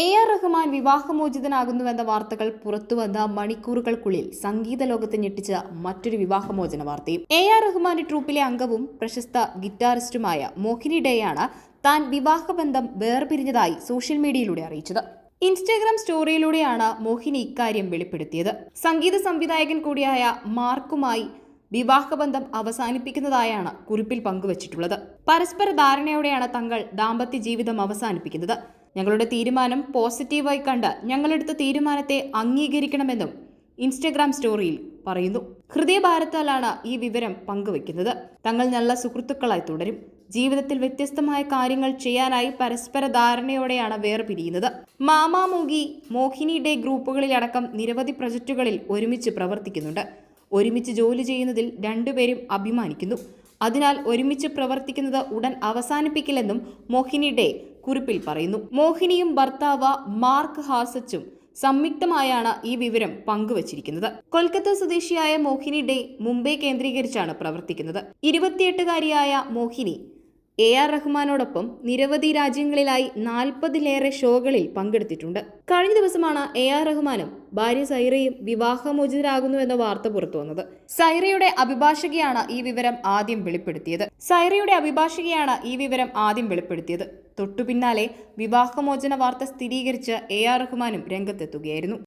A R Rahman വിവാഹമോചിതനാകുന്നുവെന്ന വാർത്തകൾ പുറത്തുവന്ന മണിക്കൂറുകൾക്കുള്ളിൽ സംഗീത ലോകത്തെ ഞെട്ടിച്ച മറ്റൊരു വിവാഹമോചന വാർത്തയും. എ ആർ റഹ്മാന്റെ ട്രൂപ്പിലെ അംഗവും പ്രശസ്ത ഗിറ്റാറിസ്റ്റുമായ മോഹിനി ഡേയാണ് താൻ വിവാഹബന്ധം വേർപിരിഞ്ഞതായി സോഷ്യൽ മീഡിയയിലൂടെ അറിയിച്ചത്. ഇൻസ്റ്റാഗ്രാം സ്റ്റോറിയിലൂടെയാണ് മോഹിനി ഇക്കാര്യം വെളിപ്പെടുത്തിയത്. സംഗീത സംവിധായകൻ കൂടിയായ മാർക്കുമായി വിവാഹബന്ധം അവസാനിപ്പിക്കുന്നതായാണ് കുറിപ്പിൽ പങ്കുവച്ചിട്ടുള്ളത്. പരസ്പര ധാരണയോടെയാണ് തങ്ങൾ ദാമ്പത്യ ജീവിതം അവസാനിപ്പിക്കുന്നത്. ഞങ്ങളുടെ തീരുമാനം പോസിറ്റീവായി കണ്ട് ഞങ്ങളെടുത്ത തീരുമാനത്തെ അംഗീകരിക്കണമെന്നും ഇൻസ്റ്റഗ്രാം സ്റ്റോറിയിൽ പറയുന്നു. ഹൃദയഭാരത്താലാണ് ഈ വിവരം പങ്കുവെക്കുന്നത്. തങ്ങൾ നല്ല സുഹൃത്തുക്കളായി തുടരും. ജീവിതത്തിൽ വ്യത്യസ്തമായ കാര്യങ്ങൾ ചെയ്യാനായി പരസ്പര ധാരണയോടെയാണ് വേർപിരിയുന്നത്. മാമാമൂഗി മോഹിനി ഡേ ഗ്രൂപ്പുകളിലടക്കം നിരവധി പ്രൊജക്റ്റുകളിൽ ഒരുമിച്ച് പ്രവർത്തിക്കുന്നുണ്ട്. ഒരുമിച്ച് ജോലി ചെയ്യുന്നതിൽ രണ്ടുപേരും അഭിമാനിക്കുന്നു. അതിനാൽ ഒരുമിച്ച് പ്രവർത്തിക്കുന്നത് ഉടൻ അവസാനിപ്പിക്കില്ലെന്നും മോഹിനി ഡേ കുറിപ്പിൽ പറയുന്നു. മോഹിനിയും ഭർത്താവ് മാർക്ക് ഹാസച്ചും സംയുക്തമായാണ് ഈ വിവരം പങ്കുവച്ചിരിക്കുന്നത്. കൊൽക്കത്ത സ്വദേശിയായ മോഹിനി ഡേ മുംബൈ കേന്ദ്രീകരിച്ചാണ് പ്രവർത്തിക്കുന്നത്. ഇരുപത്തിയെട്ടുകാരിയായ മോഹിനി എ ആർ റഹ്മാനോടൊപ്പം നിരവധി രാജ്യങ്ങളിലായി നാൽപ്പതിലേറെ ഷോകളിൽ പങ്കെടുത്തിട്ടുണ്ട്. കഴിഞ്ഞ ദിവസമാണ് എ ആർ റഹ്മാനും ഭാര്യ സൈറയും വിവാഹമോചിതരാകുന്നു എന്ന വാർത്ത പുറത്തു വന്നത്. സൈറയുടെ അഭിഭാഷകയാണ് ഈ വിവരം ആദ്യം വെളിപ്പെടുത്തിയത്. സൈറയുടെ അഭിഭാഷകയാണ് ഈ വിവരം ആദ്യം വെളിപ്പെടുത്തിയത്. തൊട്ടു പിന്നാലെ വിവാഹമോചന വാർത്ത സ്ഥിരീകരിച്ച് എ ആർ റഹ്മാനും രംഗത്തെത്തുകയായിരുന്നു.